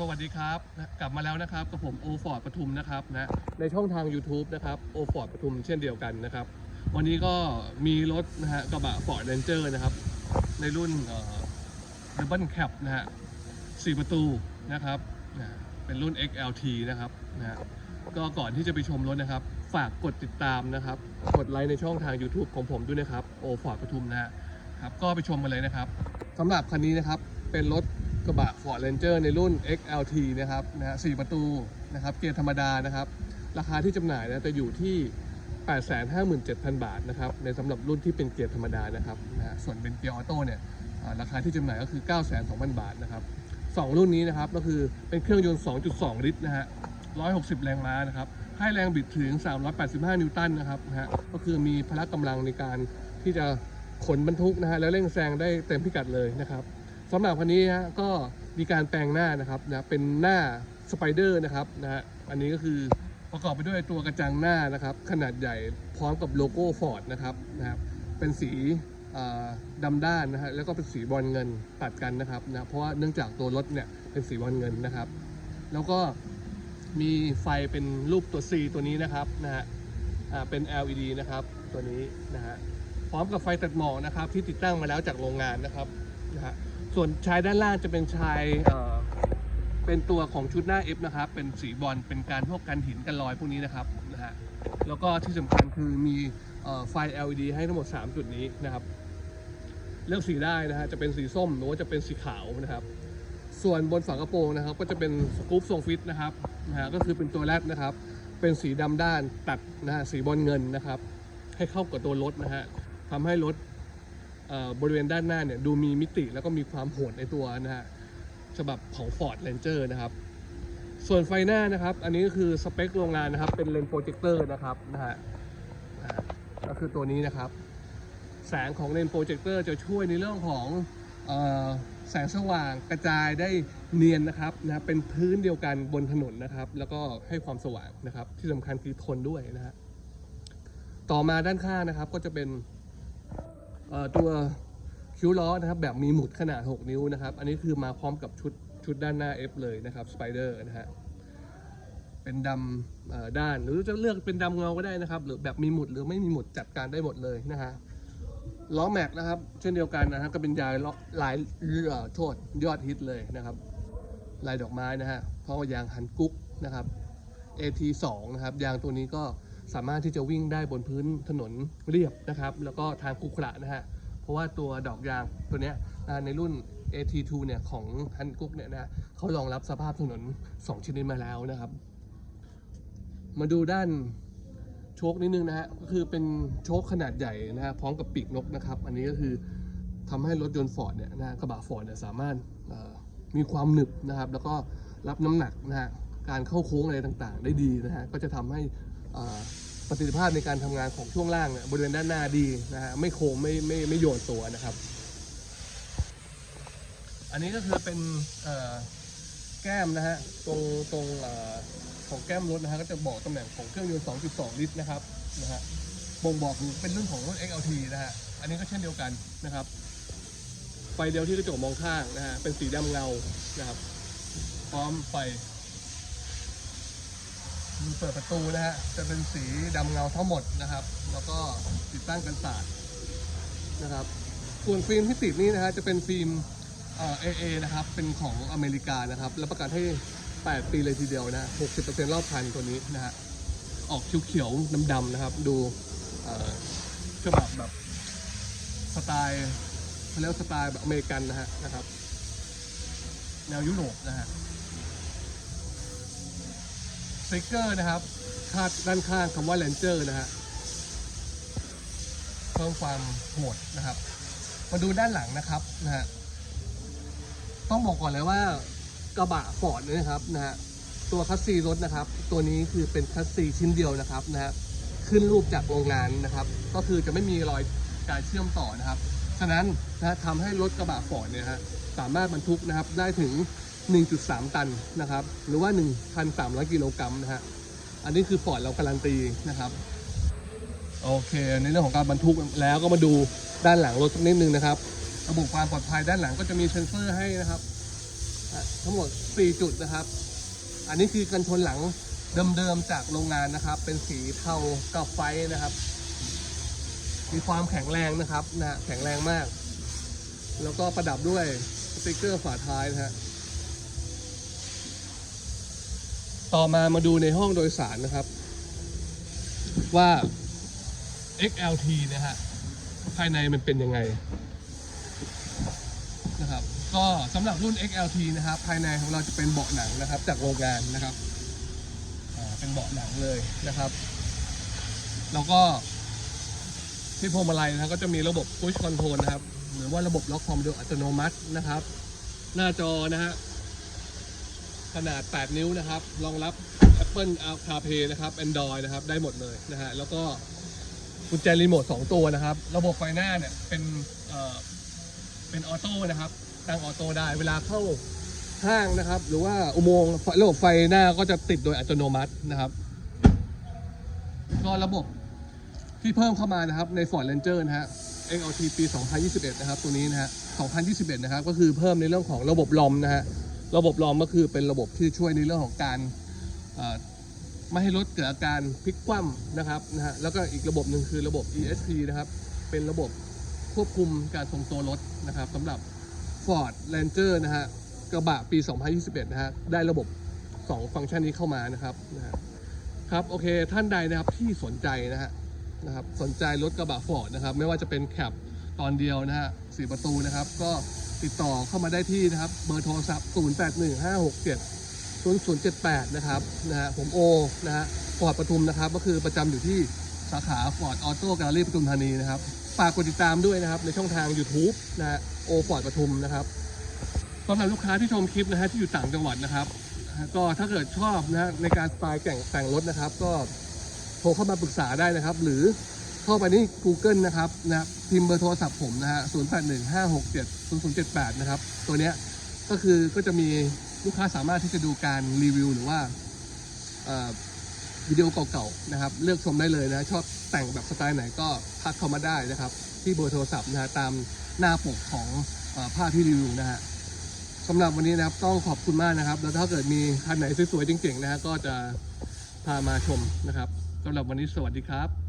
สวัสดีครับ กลับมาแล้วนะครับกับผมโอฟอร์ดปทุมนะครับนะในช่องทาง YouTube นะครับโอฟอร์ดปทุมเช่นเดียวกันนะครับ วันนี้ก็มีรถนะฮะกระบะฟอร์ดเรนเจอร์นะครับ ในรุ่นเอ่อ Double Cab นะฮะสี่ประตูนะครับนะเป็นรุ่น XLT นะครับนะฮะก็ก่อนที่จะไปชมรถนะครับ ฝากกดติดตามนะครับ กดไลค์ในช่องทาง YouTube ของผมด้วยนะครับโอฟอร์ดปทุมนะฮะครับก็ไปชมกันเลยนะครับสำหรับคันนี้นะครับเป็นรถ กระบะ Ford Ranger ในรุ่น XLT นะครับนะฮะ4ประตูนะครับเกียร์ธรรมดานะครับ ราคาที่จำหน่ายนะจะอยู่ที่ 857,000 บาทนะครับในสำหรับรุ่นที่เป็นเกียร์ธรรมดานะครับนะฮะส่วนเป็นเกียร์ออโต้เนี่ยราคาที่จำหน่ายก็คือ 902,000 บาทนะครับสองรุ่นนี้นะครับก็คือเป็นเครื่องยนต์ 2.2 ลิตรนะฮะ 160 แรงม้านะครับให้แรงบิดถึง 385 นิวตันนะครับนะฮะก็คือมีพละกำลังในการที่จะขนบรรทุกนะฮะแล้วเร่งแซงได้เต็มพิกัดเลยนะครับ สำหรับคันนี้ฮะก็มีการแปลงหน้านะครับนะเป็นหน้าสไปเดอร์นะครับนะฮะอันนี้ก็คือประกอบไปด้วยตัวกระจังหน้านะครับ ขนาดใหญ่พร้อมกับโลโก้ฟอร์ดนะครับนะครับ เป็นสีอ่าดำด้านนะฮะแล้วก็เป็นสีบอลเงินตัดกันนะครับนะเพราะว่าเนื่องจากตัวรถเนี่ยเป็นสีบอลเงินนะครับ แล้วก็มีไฟเป็นรูปตัว C ตัวนี้นะครับนะฮะเป็น LED นะครับตัวนี้นะฮะพร้อมกับไฟตัดหมอกนะครับที่ติดตั้งมาแล้วจากโรงงานนะครับนะฮะ ส่วนชายด้านล่างจะเป็นชายเอ่อเป็นตัวของชุดหน้า F นะครับ เป็นสีบอลเป็นการพวกกันหินกันรอยพวกนี้นะครับนะฮะแล้วก็ที่สำคัญคือมีเอ่อไฟ LED ให้ทั้งหมด 3 จุดนี้นะครับ เลือกสีได้นะฮะจะเป็นสีส้มหรือว่าจะเป็นสีขาวนะครับ ส่วนบนฝากระโปรงนะครับ ก็จะเป็นสกู๊ปทรงฟิตนะครับนะฮะก็คือเป็นตัวแรกนะครับ เป็นสีดำด้านตัดนะฮะสีบอลเงินนะครับ ให้เข้ากับตัวรถนะฮะทำให้รถ บริเวณด้านหน้าเนี่ยดูมีมิติแล้วก็มีความโหดในตัวนะฮะฉบับของ Ford Ranger นะครับ ส่วนไฟหน้านะครับ อันนี้ก็คือสเปคโรงงานนะครับ เป็นเลนส์โปรเจคเตอร์นะครับนะฮะก็คือตัวนี้นะครับ แสงของเลนส์โปรเจคเตอร์จะช่วยในเรื่องของแสงสว่างกระจายได้เนียนนะครับนะเป็นพื้นเดียวกันบนถนนนะครับ แล้วก็ให้ความสว่างนะครับ ที่สำคัญคือทนด้วยนะฮะต่อมาด้านข้างนะครับก็จะเป็น ตัวคิ้วล้อนะครับแบบมีหมุดขนาด 6 นิ้วนะครับ อันนี้คือมาพร้อมกับชุดชุดด้านหน้า F เลยนะครับสไปเดอร์นะฮะเป็นดำด้านหรือจะเลือกเป็นดำเงาก็ได้นะครับ หรือแบบมีหมุดหรือไม่มีหมุดจัดการได้หมดเลยนะฮะล้อแม็กนะครับ เช่นเดียวกันนะครับ ก็เป็นยายล้อลายเอ่อโทษยอดฮิตเลยนะครับลายดอกไม้นะฮะเพราะว่ายางฮันกุ๊กนะครับ AT2 นะครับยางตัวนี้ก็ สามารถที่จะวิ่งได้บนพื้นถนนเรียบนะครับ แล้วก็ทางขรุขระนะฮะเพราะว่าตัวดอกยางตัวเนี้ยในรุ่น AT2 เนี่ยของฮันกุ๊กเนี่ยนะฮะเขารองรับสภาพถนน 2 ชนิดมาแล้วนะครับ มาดูด้านโชคนิดนึงนะฮะก็คือเป็นโชคขนาดใหญ่นะฮะพร้อมกับปีกนกนะครับ อันนี้ก็คือทำให้รถยนต์ฟอร์ดเนี่ยนะฮะกระบะฟอร์ดเนี่ยสามารถมีความหนึบนะครับ แล้วก็รับน้ำหนักนะฮะการเข้าโค้งอะไรต่างๆ ได้ดีนะฮะก็จะทำให้ ประสิทธิภาพในการทำงานของช่วงล่างบริเวณด้านหน้าดีนะฮะไม่โค้งไม่ไม่ไม่โยนตัวนะครับ อันนี้ก็คือเป็นแก้มนะฮะตรงตรงอของแก้มรถนะฮะก็จะบอกตำแหน่งของเครื่องยนต์ 2.2 ลิตรนะครับนะฮะบ่งบอกถึงเป็นรุ่นของรถ XLT นะฮะอันนี้ก็เช่นเดียวกันนะครับไฟเดียวที่กระจกมองข้างนะฮะเป็นสีดำเงานะครับ พร้อมไฟ เปิดประตูนะฮะจะเป็นสีดำเงาทั้งหมดนะครับ แล้วก็ติดตั้งกันศาสตร์นะครับส่วนฟิล์มที่ติดนี่นะฮะจะเป็นฟิล์มเอ่อ AA นะครับเป็นของอเมริกานะครับแล้วประกันให้ 8 ปีเลยทีเดียวนะ 60%รอบคันตัวนี้นะฮะออกเขียวๆดำๆนะครับ ดูฉบับแบบสไตล์เขาเรียกว่าสไตล์แบบอเมริกันนะฮะนะครับ แนวยุโรปนะฮะ สติกเกอร์นะครับคาดด้านข้างคำว่า Ranger นะฮะเพิ่มความโหดนะครับ มาดูด้านหลังนะครับนะฮะต้องบอกก่อนเลยว่ากระบะฟอร์ดเนี่ยนะครับนะฮะตัวคัสซีรถนะครับ ตัวนี้คือเป็นคัสซีชิ้นเดียวนะครับนะฮะขึ้นรูปจากโรงงานนะครับ ก็คือจะไม่มีรอยการเชื่อมต่อนะครับ ฉะนั้นนะฮะทำให้รถกระบะฟอร์ดเนี่ยฮะสามารถบรรทุกนะครับได้ถึง 1.3 ตันนะครับ หรือว่า 1,300 กิโลกรัมนะฮะ อันนี้คือฟอร์ดเราการันตีนะครับ โอเค ในเรื่องของการบรรทุกแล้วก็มาดูด้านหลังรถสักนิดนึงนะครับ ระบบความปลอดภัยด้านหลังก็จะมีเซ็นเซอร์ให้นะครับ ทั้งหมด 4 จุดนะครับ อันนี้คือกันชนหลังเดิมๆจากโรงงานนะครับ เป็นสีเทากับไฟนะครับ มีความแข็งแรงนะครับนะฮะแข็งแรงมาก แล้วก็ประดับด้วยสติกเกอร์ฝาท้ายนะฮะ ต่อมามาดูในห้องโดยสารนะครับ ว่า XLT นะฮะภายในมันเป็นยังไงนะครับ ก็สำหรับรุ่น XLT นะครับ ภายในของเราจะเป็นเบาะหนังนะครับ จากโรงงานนะครับเป็นเบาะหนังเลยนะครับ แล้วก็ที่พวงมาลัยนะครับก็จะมีระบบ push control นะครับ หรือว่าระบบล็อกความเร็วอัตโนมัตินะครับ หน้าจอนะฮะ ขนาด 8 นิ้วนะครับ รองรับ Apple CarPlay นะครับ Android นะครับ ได้หมดเลยนะฮะ แล้วก็กุญแจรีโมท 2 ตัวนะครับ ระบบไฟหน้าเนี่ย เป็นเอ่อเป็นออโต้นะครับ ตั้งออโต้ได้ เวลาเข้าห้างนะครับ หรือว่าอุโมงค์ระบบไฟหน้าก็จะติดโดยอัตโนมัตินะครับ ก็ระบบที่เพิ่มเข้ามานะครับ ใน Ford Ranger นะฮะ XLT ปี 2021 นะครับ ตัวนี้นะฮะ 2021 นะครับ ก็คือเพิ่มในเรื่องของระบบลมนะฮะ ระบบลอมก็คือเป็นระบบที่ช่วยในเรื่องของการไม่ให้รถเกิดอาการพลิกคว่ำนะครับนะฮะแล้วก็อีกระบบหนึ่งคือระบบ ESP นะครับ เป็นระบบควบคุมการทรงตัวรถนะครับสำหรับ Ford Ranger นะฮะกระบะปี 2021 นะฮะได้ระบบ 2 ฟังก์ชันนี้เข้ามานะครับนะฮะครับโอเคท่านใดนะครับที่สนใจนะฮะนะครับสนใจรถกระบะ Ford นะครับ ไม่ว่าจะเป็นแคปตอนเดียวนะฮะสี่ประตูนะครับก็ ติดต่อเข้ามาได้ที่นะครับ เบอร์โทรศัพท์ 081567 0078 นะครับนะฮะผมโอนะฮะฟอร์ดปทุมนะครับ ก็คือประจำอยู่ที่สาขาฟอร์ดออโต้แกลเลอรี่ปทุมธานีนะครับฝากกดติดตามด้วยนะครับ ในช่องทาง YouTube นะฮะโอฟอร์ดปทุมนะครับสำหรับลูกค้าที่ชมคลิปนะฮะที่อยู่ต่างจังหวัดนะครับ ก็ถ้าเกิดชอบนะฮะในการสไตล์แต่งแต่งรถนะครับ ก็โทรเข้ามาปรึกษาได้นะครับ หรือ เข้าไปที่ Google นะครับนะพิมพ์เบอร์โทรศัพท์ผมนะฮะ0815670078 นะครับ ตัวเนี้ยก็คือก็จะมีลูกค้าสามารถที่จะดูการรีวิวหรือว่าวิดีโอเก่าๆนะครับ เลือกชมได้เลยนะ ชอบแต่งแบบสไตล์ไหนก็ทักเข้ามาได้นะครับ ที่เบอร์โทรศัพท์นะฮะตามหน้าปกของอภาพที่รีวิวนะฮะสำหรับวันนี้นะครับต้องขอบคุณมากนะครับ แล้วถ้าเกิดมีคันไหนสวยๆเจ๋งๆนะฮะก็จะพามาชมนะครับสำหรับวันนี้สวัสดีครับ